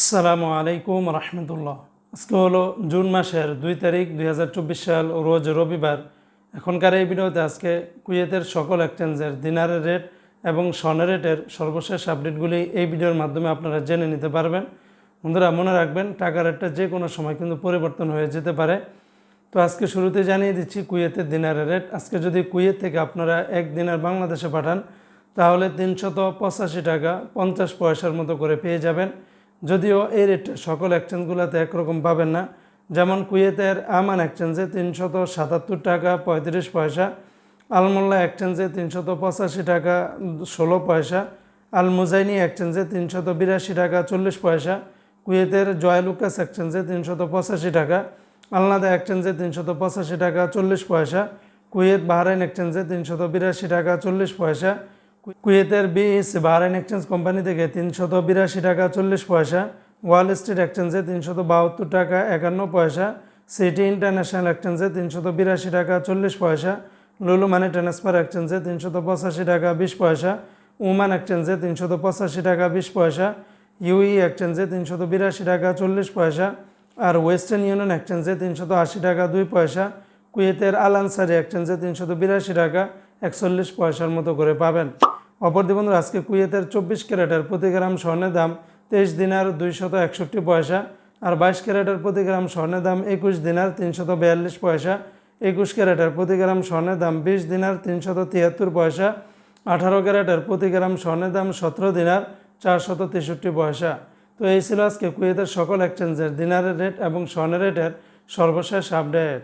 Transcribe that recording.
আসসালামু আলাইকুম রহমতুল্লাহ। আজকে হলো জুন মাসের দুই তারিখ দুই হাজার চব্বিশ সাল, রোজ রবিবার। এখনকার এই ভিডিওতে আজকে কুয়েতের সকল এক্সচেঞ্জের দিনারের রেট এবং স্বর্ণের রেটের সর্বশেষ আপডেটগুলি এই ভিডিওর মাধ্যমে আপনারা জেনে নিতে পারবেন। বন্ধুরা, মনে রাখবেন টাকা রেটটা যে কোনো সময় কিন্তু পরিবর্তন হয়ে যেতে পারে। তো আজকে শুরুতে জানিয়ে দিচ্ছি কুয়েতের দিনারের রেট। আজকে যদি কুয়েত থেকে আপনারা এক দিনার বাংলাদেশে পাঠান, তাহলে তিনশত পঁচাশি টাকা পঞ্চাশ পয়সার মতো করে পেয়ে যাবেন। যদিও এই রেটটা সকল এক্সচেঞ্জগুলোতে একরকম পাবেন না। যেমন কুয়েতের আমান এক্সচেঞ্জে তিনশত সাতাত্তর টাকা পঁয়ত্রিশ পয়সা, আলমোল্লা এক্সচেঞ্জে তিনশত পঁচাশি টাকা ষোলো পয়সা আল মুজাইনি এক্সচেঞ্জে তিনশত বিরাশি টাকা চল্লিশ পয়সা, কুয়েতের জয়লুকাস এক্সচেঞ্জে তিনশত পঁচাশি টাকা, আলনাদা এক্সচেঞ্জে তিনশত পঁচাশি টাকা চল্লিশ পয়সা, কুয়েত বাহরাইন এক্সচেঞ্জে তিনশত বিরাশি টাকা চল্লিশ পয়সা কুয়েতের বিএস বাহরাইন এক্সচেঞ্জ কোম্পানি থেকে তিনশত বিরাশি টাকা চল্লিশ পয়সা, ওয়াল স্ট্রিট এক্সচেঞ্জে তিনশত বাহাত্তর টাকা একান্ন পয়সা, সিটি ইন্টারন্যাশনাল এক্সচেঞ্জে তিনশত বিরাশি টাকা চল্লিশ পয়সা, লুলু মানি ট্রান্সফার এক্সচেঞ্জে তিনশত পঁচাশি টাকা বিশ পয়সা, উমান এক্সচেঞ্জে তিনশত পঁচাশি টাকা বিশ পয়সা ইউই এক্সচেঞ্জে তিনশত বিরাশি টাকা চল্লিশ পয়সা আর ওয়েস্টার্ন ইউনিয়ন এক্সচেঞ্জে তিনশত আশি টাকা দুই পয়সা, কুয়েতের আল আনসারি এক্সচেঞ্জে তিনশত বিরাশি টাকা একচল্লিশ পয়সার মতো করে পাবেন। অপরদি বন্ধু আজকে কুয়েতের চব্বিশ ক্যারেটের প্রতি গ্রাম স্বর্ণের দাম তেইশ দিনার দুইশত একষট্টি পয়সা আর বাইশ ক্যারেটের প্রতি গ্রাম স্বর্ণের দাম একুশ দিনার তিনশত বিয়াল্লিশ পয়সা। একুশ ক্যারেটের প্রতি গ্রাম স্বর্ণের দাম বিশ দিনার তিনশত তিয়াত্তর পয়সা। আঠারো ক্যারেটের প্রতি গ্রাম স্বর্ণের দাম সতেরো দিনার চারশত তেষট্টি পয়সা। তো এই ছিল আজকে কুয়েতের সকল এক্সচেঞ্জের দিনারের রেট এবং স্বর্ণের রেটের সর্বশেষ আপডেট